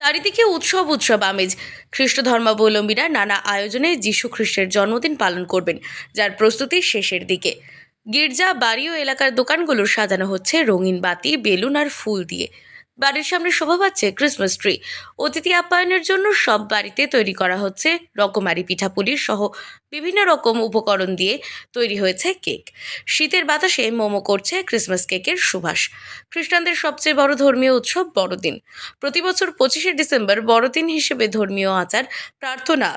চারিদিকে উৎসব উৎসব আমেজ। খ্রিস্ট ধর্মাবলম্বীরা নানা আয়োজনে যীশু খ্রিস্টের জন্মদিন পালন করবেন, যার প্রস্তুতি শেষের দিকে। গির্জা, বাড়ি ও এলাকার দোকানগুলো সাজানো হচ্ছে রঙিন বাতি, বেলুন আর ফুল দিয়ে। বাড়ির সামনে শোভা পাচ্ছে ক্রিসমাস ট্রি অতিথি আপ্যায়নের জন্য সব বাড়িতে তৈরি করা হচ্ছে রকমারি পিঠাপুলি সহ বিভিন্ন রকম উপকরণ দিয়ে তৈরি হয়েছে কেক। শীতের বাতাসে মোমো করছে ক্রিসমাস কেকের সুবাস খ্রিস্টানদের সবচেয়ে বড় ধর্মীয় উৎসব বড়দিন। প্রতি বছর পঁচিশে ডিসেম্বর বড়দিন হিসেবে ধর্মীয় আচার, প্রার্থনা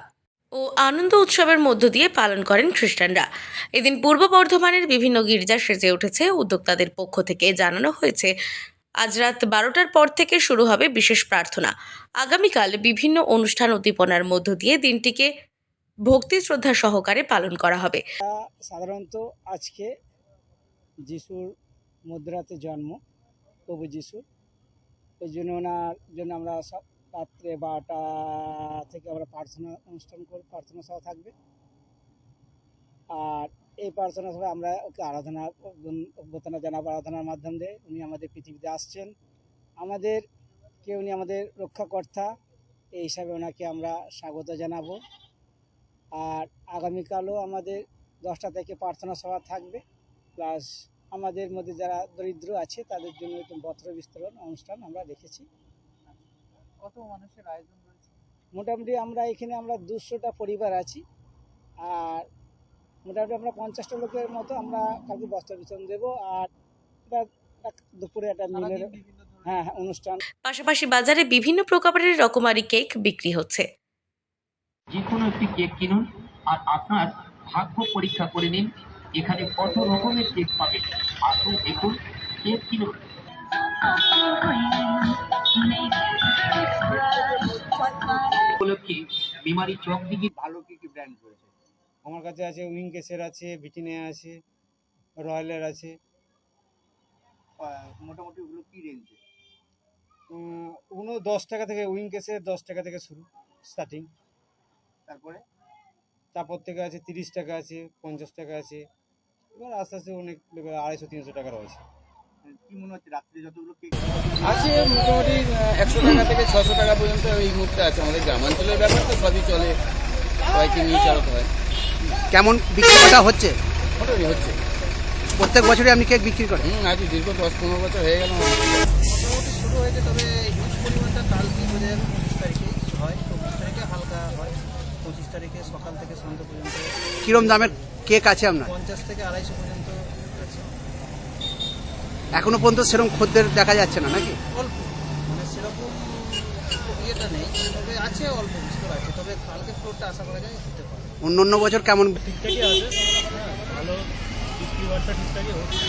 ও আনন্দ উৎসবের মধ্য দিয়ে পালন করেন খ্রিস্টানরা। এদিন পূর্ব বর্ধমানের বিভিন্ন গির্জা সেজে উঠেছে। উদ্যোক্তাদের পক্ষ থেকে জানানো হয়েছে আজ রাত বারোটার পর থেকে শুরু হবে বিশেষ প্রার্থনা। আগামীকাল বিভিন্ন অনুষ্ঠান উদ্দীপনার মধ্য দিয়ে দিনটিকে ভক্তি শ্রদ্ধা সহকারে পালন করা হবে। সাধারণত আজকে যিশুর মুদ্রাতে জন্ম, প্রভু যিশুর ওই জন্য ওনার জন্য আমরা সব রাত্রে বারোটা থেকে আমরা প্রার্থনা অনুষ্ঠান করব প্রার্থনা সভা থাকবে। আর এই প্রার্থনা সভা আমরা ওকে আরাধনা অভ্যর্থনা জানাব আরাধনার মাধ্যম দিয়ে। উনি আমাদের পৃথিবীতে আসছেন। আমাদের কে উনি আমাদের রক্ষাকর্তা। এই হিসাবে ওনাকে আমরা স্বাগত জানাব। আর আগামীকালও আমাদের দশটা থেকে প্রার্থনা সভা থাকবে। প্লাস আমাদের মধ্যে যারা দরিদ্র আছে তাদের জন্য একটু বস্ত্র বিস্তরণ অনুষ্ঠান আমরা রেখেছি কত মানুষের আয়োজন মোটামুটি আমরা এখানে আমরা দুশোটা পরিবার আছি। আর মোটামুটি আমরা পঞ্চাশটা লোকের মতো আমরা কালকে বস্ত্র বিতরণ দেবো আর এক- দুপুরে একটা মিলের হ্যাঁ হ্যাঁ অনুষ্ঠান। পাশাপাশি বাজারে বিভিন্ন প্রকারের রকমারি কেক বিক্রি হচ্ছে। যে কোনো একটি কেক কিনুন আর আপনার ভাগ্য পরীক্ষা করে নিন। এখানে কত রকমের কেক পাবেন? আসুন দেখুন কেক কিনুন। উপলক্ষে বিমারি চক দিকে ভালো কি কি ব্র্যান্ড রয়েছে আমার কাছে আছে উইং কেসের আছে ভিটিনে আছে রয়্যালের আছে। মোটামুটি ওগুলো কি রেঞ্জে ওগুলো দশ টাকা থেকে উইং কেসের দশ টাকা থেকে শুরু স্টার্টিং তারপরে? তারপর থেকে আছে তিরিশ টাকা আছে পঞ্চাশ টাকা আছে। এবার আস্তে আস্তে অনেক আড়াইশো তিনশো টাকা রয়েছে। কি মনে হচ্ছে রাত্রে যতগুলো আছে মোটামুটি একশো টাকা থেকে ছশো টাকা পর্যন্ত এই মুহূর্তে আছে আমাদের গ্রামাঞ্চলের ব্যাপার তো সবই চলে। সবাইকে নিয়ে চালাতে হয় কেমন বিক্রি করা হচ্ছে? মোটামুটি হচ্ছে। প্রত্যেক বছরই আপনি কেক বিক্রি করেন? হুম আজ দীর্ঘ দশ পনেরো বছর হয়ে গেল মোটামুটি শুরু হয়েছে তবে হিউজ পরিমাণটা বোঝা যাবে পঁচিশ তারিখে হয় চব্বিশ তারিখে হালকা হয়। পঁচিশ তারিখে সকাল থেকে সন্ধ্যা পর্যন্ত কিরম দামের কেক আছে আপনার? পঞ্চাশ থেকে আড়াইশো পর্যন্ত আছে। এখনও পর্যন্ত সেরকম খদ্দের দেখা যাচ্ছে না নাকি? অল্প মানে সেরকম ইয়েটা নেই তবে আছে অল্প বিস্তর আছে তবে কালকে ফ্লোরটা আশা করা যায় হতে পারে অন্য অন্য বছর কেমন? ঠিকঠাকই আছে হ্যাঁ ভালো বিক্রি বাট্টা ঠিকঠাকই হচ্ছে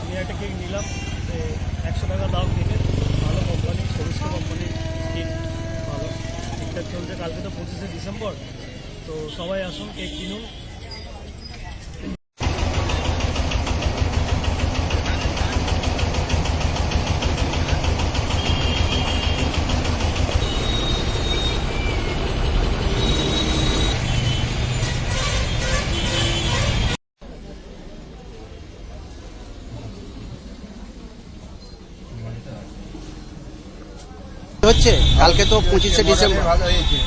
আমি একটা কেক নিলাম যে একশো টাকা দাম কেকের ভালো কোম্পানি সরিষ্ঠ কোম্পানি কেক ভালো। ঠিকঠাক চলছে কালকে তো পঁচিশে ডিসেম্বর তো সবাই আসুন কেক কিনুন। হচ্ছে? কালকে তো পঁচিশে ডিসেম্বর। ভালো হয়েছে।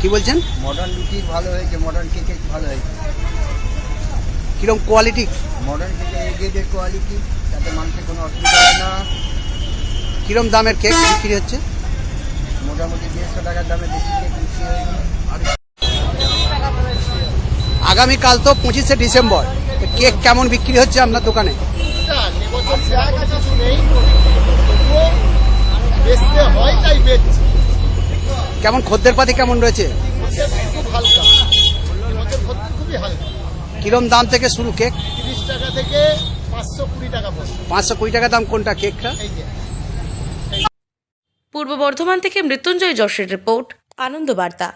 কি বলছেন? মডার্ন লুচি ভালো হয়েছে মডার্ন কেকে ভালো হয়েছে। কিরম কোয়ালিটি মডার্ন কেকে এগেদের কোয়ালিটি তাতে মানুষের কোনো অসুবিধা হয় না। কিরম দামের কেক বিক্রি হচ্ছে? মোটামুটি দেড়শো টাকার দামে বেশি কেক বিক্রি হয়েছে আগামীকাল তো পঁচিশে ডিসেম্বর। কেক কেমন বিক্রি হচ্ছে আপনার দোকানে? বেচতে হয় তাই বেচছি কেমন খদ্দের পাতি কেমন রয়েছে? খুব হালকা। এবছর খদ্দের খুবই হালকা। কিরম দাম থেকে শুরু কেক? তিরিশ টাকা থেকে পাঁচশো কুড়ি টাকা পাঁচশো কুড়ি টাকা দাম কোনটা কেকটা? পূর্ব বর্ধমান থেকে মৃত্যুঞ্জয় যশের রিপোর্ট আনন্দ বার্তা।